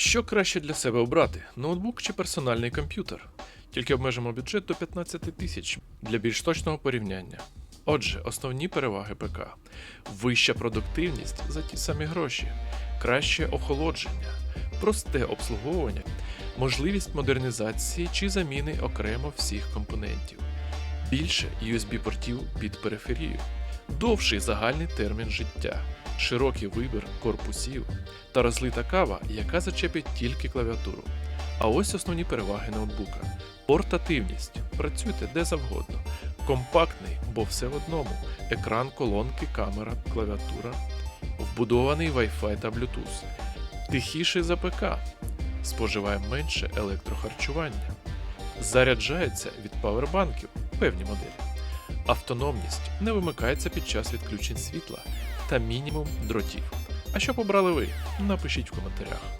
Що краще для себе обрати: ноутбук чи персональний комп'ютер? Тільки обмежимо бюджет до 15 тисяч для більш точного порівняння. Отже, основні переваги ПК: вища продуктивність за ті самі гроші, краще охолодження, просте обслуговування, можливість модернізації чи заміни окремо всіх компонентів, більше USB-портів під периферію, довший загальний термін життя, широкий вибір корпусів та розлита кава, яка зачепить тільки клавіатуру. А ось основні переваги ноутбука: портативність. Працюйте де завгодно. Компактний, бо все в одному. Екран, колонки, камера, клавіатура, вбудований Wi-Fi та Bluetooth. Тихіший за ПК. Споживає менше електрохарчування. Заряджається від павербанків певні моделі. Автономність не вимикається під час відключень світла та мінімум дротів. А що побрали ви? Напишіть в коментарях.